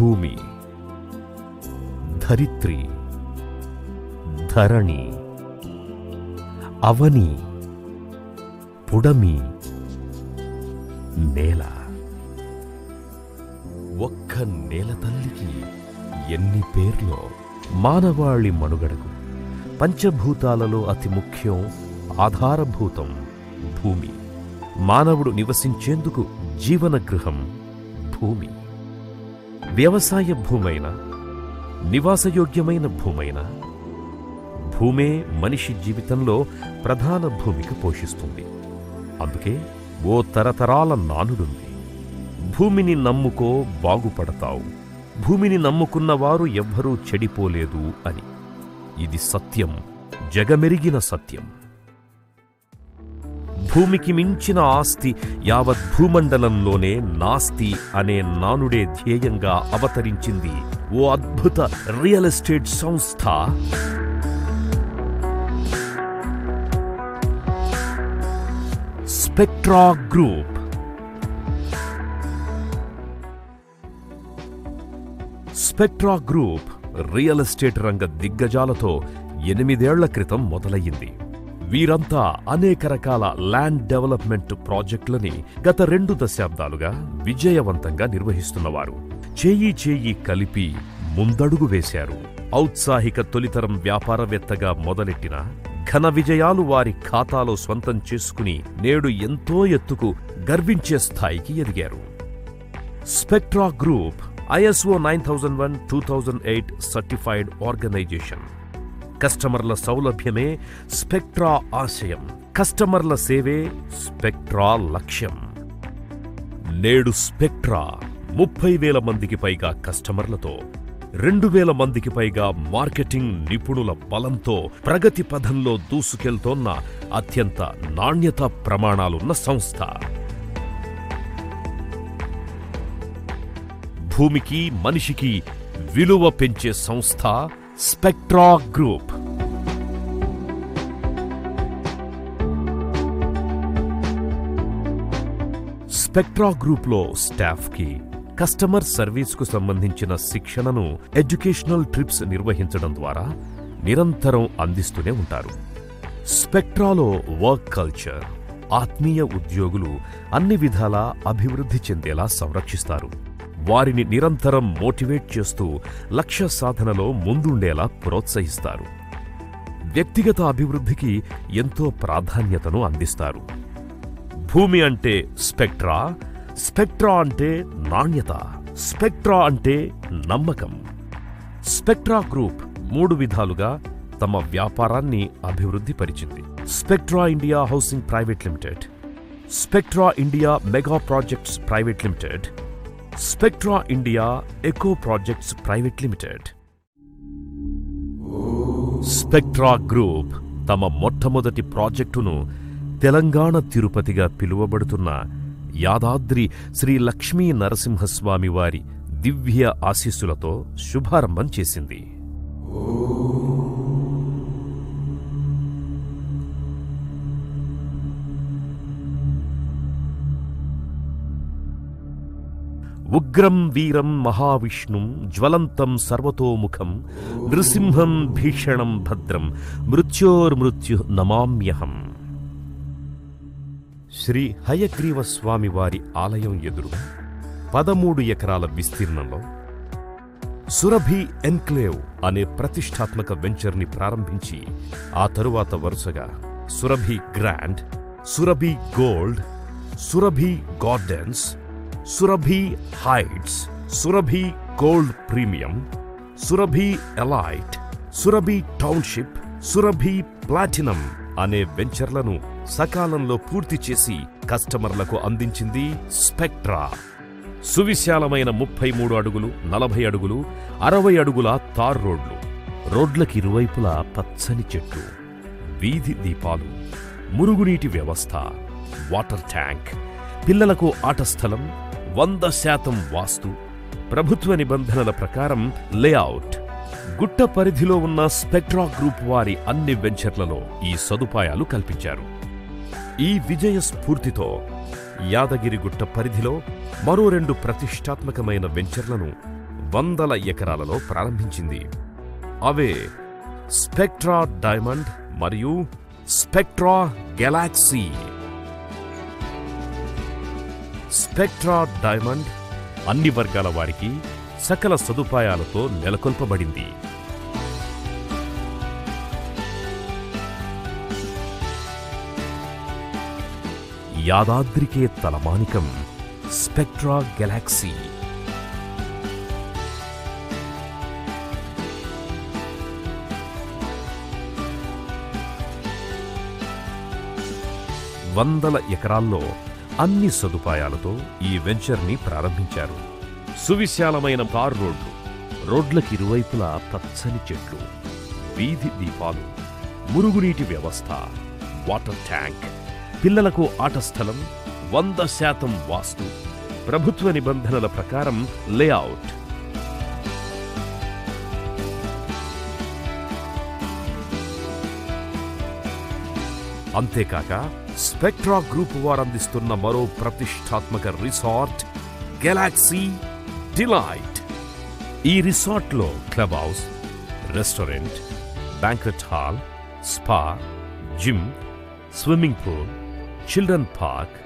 భూమి ధరిత్రి ధరణి అవని పుడమి నేల. ఒక్క నేల తల్లికి ఎన్ని పేర్లో మానవాళి మనుగడకు? పంచభూతాలలో అతి ముఖ్యం ఆధారభూతం భూమి. మానవుడు నివసించేందుకు జీవనగృహం భూమి. వ్యవసాయ భూమైన నివాసయోగ్యమైన భూమైన భూమే మనిషి జీవితంలో ప్రధాన భూమిక పోషిస్తుంది. అందుకే ఓ తరతరాల నానుడుంది. భూమిని నమ్ముకో బాగుపడతావు. భూమిని నమ్ముకున్నవారు ఎవ్వరూ చెడిపోలేదు అని. ఇది సత్యం జగమెరిగిన సత్యం. భూమికి మించిన ఆస్తి యావత్ భూమండలంలోనే నాస్తి అనే నానుడే ధ్యేయంగా అవతరించింది. ఓ అద్భుత రియల్ ఎస్టేట్ సంస్థ. Spectra Group. Spectra Group real estate రంగ దిగ్గజాలతో ఎనిమిదేళ్ళ క్రితం మొదలయ్యింది. వీరంతా అనేక రకాల ల్యాండ్ డెవలప్మెంట్ ప్రాజెక్టులని గత రెండు దశాబ్దాలుగా విజయవంతంగా నిర్వహిస్తున్నవారు. చేయి చేయి కలిపి ముందడుగు వేశారు. ఔత్సాహిక తొలితరం వ్యాపారవేత్తగా మొదలెట్టిన ఘన విజయాలు వారి ఖాతాలో స్వంతం చేసుకుని నేడు ఎంతో ఎత్తుకు గర్వించే స్థాయికి ఎదిగారు. Spectra Group ISO nine thousand one two thousand eight certified organisation. కస్టమర్ల సౌలభ్యమే స్పెక్ట్రా ఆశయం. కస్టమర్ల సేవే స్పెక్ట్రా లక్ష్యం. నేడు స్పెక్ట్రా ముప్పై వేల మందికి పైగా కస్టమర్లతో రెండు వేల మందికి పైగా మార్కెటింగ్ నిపుణుల బలంతో ప్రగతి పథంలో దూసుకెళ్తోన్న అత్యంత నాణ్యత ప్రమాణాలున్న సంస్థ. భూమికి మనిషికి విలువ పెంచే సంస్థ స్పెక్ట్రా గ్రూప్. స్పెక్ట్రా గ్రూప్లో స్టాఫ్కి కస్టమర్ సర్వీస్కు సంబంధించిన శిక్షణను ఎడ్యుకేషనల్ ట్రిప్స్ నిర్వహించడం ద్వారా నిరంతరం అందిస్తూనే ఉంటారు. స్పెక్ట్రాలో వర్క్ కల్చర్ ఆత్మీయ ఉద్యోగులు అన్ని విధాలా అభివృద్ధి చెందేలా సంరక్షిస్తారు. వారిని నిరంతరం మోటివేట్ చేస్తూ లక్ష్య సాధనలో ముందుండేలా ప్రోత్సహిస్తారు. వ్యక్తిగత అభివృద్ధికి ఎంతో ప్రాధాన్యతను అందిస్తారు. భూమి అంటే స్పెక్ట్రా? స్పెక్ట్రా అంటే నాణ్యత. స్పెక్ట్రా అంటే నమ్మకం. స్పెక్ట్రా గ్రూప్ మూడు విధాలుగా తమ వ్యాపారాన్ని అభివృద్ధి పరిచింది. Spectra India housing private limited. Spectra India mega projects private limited. Spectra India eco projects private limited. Spectra Group తమ మొట్టమొదటి ప్రాజెక్టును తెలంగాణ తిరుపతిగా పిలువబడుతున్న యాదాద్రి శ్రీ లక్ష్మీ నరసింహస్వామి వారి దివ్య ఆశీస్సులతో శుభారంభం చేసింది. ఉగ్రం వీరం మహావిష్ణుం జ్వలంతం సర్వతోముఖం నృసింహం భీషణం భద్రం మృత్యోర్మృత్యు నమామ్యహం. శ్రీ హయగ్రీవ స్వామి వారి ఆలయం ఎదురు పదమూడు ఎకరాల విస్తీర్ణంలో సురభి ఎన్క్లేవ్ అనే ప్రతిష్టాత్మక వెంచర్ని ప్రారంభించి ఆ తరువాత వరుసగా Surabhi grand Surabhi gold Surabhi gardens Surabhi heights Surabhi gold premium Surabhi elite Surabhi township Surabhi platinum అనే వెంచర్లను సకాలంలో పూర్తి చేసి కస్టమర్లకు అందించింది స్పెక్ట్రా. సువిశాలమైన ముప్పై మూడు అడుగులు నలభై అడుగులు అరవై అడుగుల తార్ రోడ్లు. రోడ్లకి ఇరువైపులా పచ్చని చెట్లు వీధి దీపాలు మురుగునీటి వ్యవస్థ వాటర్ ట్యాంక్ పిల్లలకు ఆట స్థలం వంద శాతం వాస్తు ప్రభుత్వ నిబంధనల ప్రకారం లేఅవుట్. గుట్ట పరిధిలో ఉన్న స్పెక్ట్రా గ్రూప్ వారి అన్ని వెంచర్లలో ఈ సదుపాయాలు కల్పించారు. ఈ విజయ స్ఫూర్తితో యాదగిరిగుట్ట పరిధిలో మరో రెండు ప్రతిష్టాత్మకమైన వెంచర్లను వందల ఎకరాలలో ప్రారంభించింది. అవే స్పెక్ట్రా డైమండ్ మరియు స్పెక్ట్రా గెలాక్సీ. స్పెక్ట్రా డైమండ్ అన్ని వర్గాల వారికి సకల సదుపాయాలతో నెలకొల్పబడింది. యాదాద్రికే తలమానికం స్పెక్ట్రా గెలాక్సీ. వందల ఎకరాల్లో అన్ని సదుపాయాలతో ఈ వెంచర్ని ప్రారంభించారు. సువిశాలమైన కార్ రోడ్లు రోడ్లకి ఇరువైపులా పచ్చని చెట్లు వీధి దీపాలు మురుగునీటి వ్యవస్థ వాటర్ ట్యాంక్. పిల్లలకు ఆట స్థలం వంద శాతం వాస్తు ప్రభుత్వ నిబంధనల ప్రకారం లేఅవుట్. అంతేకాక స్పెక్ట్రా గ్రూప్ వారందిస్తున్న మరో ప్రతిష్టాత్మక రిసార్ట్ గెలాక్సీ డిలైట్. ఈ రిసార్ట్లో club house restaurant banquet hall spa gym swimming pool children park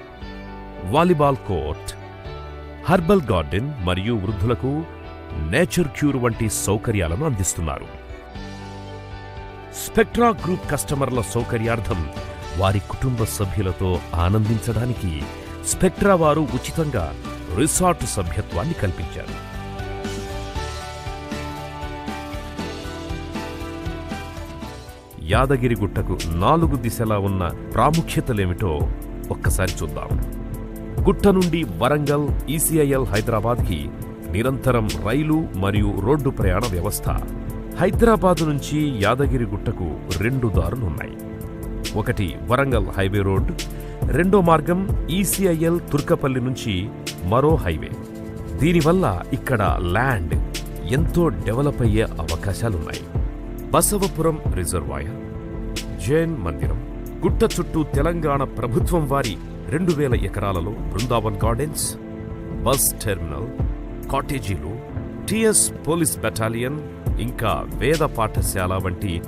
volleyball court herbal garden మరియు వృద్ధులకు నేచర్ క్యూర్ వంటి సౌకర్యాలను అందిస్తున్నారు. స్పెక్ట్రా గ్రూప్ కస్టమర్ల సౌకర్యార్థం వారి కుటుంబ సభ్యులతో ఆనందించడానికి స్పెక్ట్రా వారు ఉచితంగా రిసార్ట్ సభ్యత్వాన్ని కల్పించారు. యాదగిరిగుట్టకు నాలుగు దిశలా ఉన్న ప్రాముఖ్యతలేమిటో ఒక్కసారి చూద్దాం. గుట్ట నుండి వరంగల్ ఈసీఐఎల్ హైదరాబాద్కి నిరంతరం రైలు మరియు రోడ్డు ప్రయాణ వ్యవస్థ. హైదరాబాదు నుంచి యాదగిరిగుట్టకు రెండు దారులున్నాయి. ఒకటి వరంగల్ హైవే రోడ్ రెండో మార్గం ఈసీఐఎల్ తుర్కపల్లి నుంచి మరో హైవే. దీనివల్ల ఇక్కడ ల్యాండ్ ఎంతో డెవలప్ అయ్యే అవకాశాలున్నాయి. బసవపురం రిజర్వాయర్. జైన్ మందిరం. గుట్ట చుట్టూ తెలంగాణ ప్రభుత్వం వారి రెండు వేల ఎకరాలలో బృందావన్ గార్డెన్స్ బస్ టెర్మినల్ కాటేజీలు టిఎస్ పోలీస్ బెటాలియన్ ఇంకా వేద పాఠశాల వంటి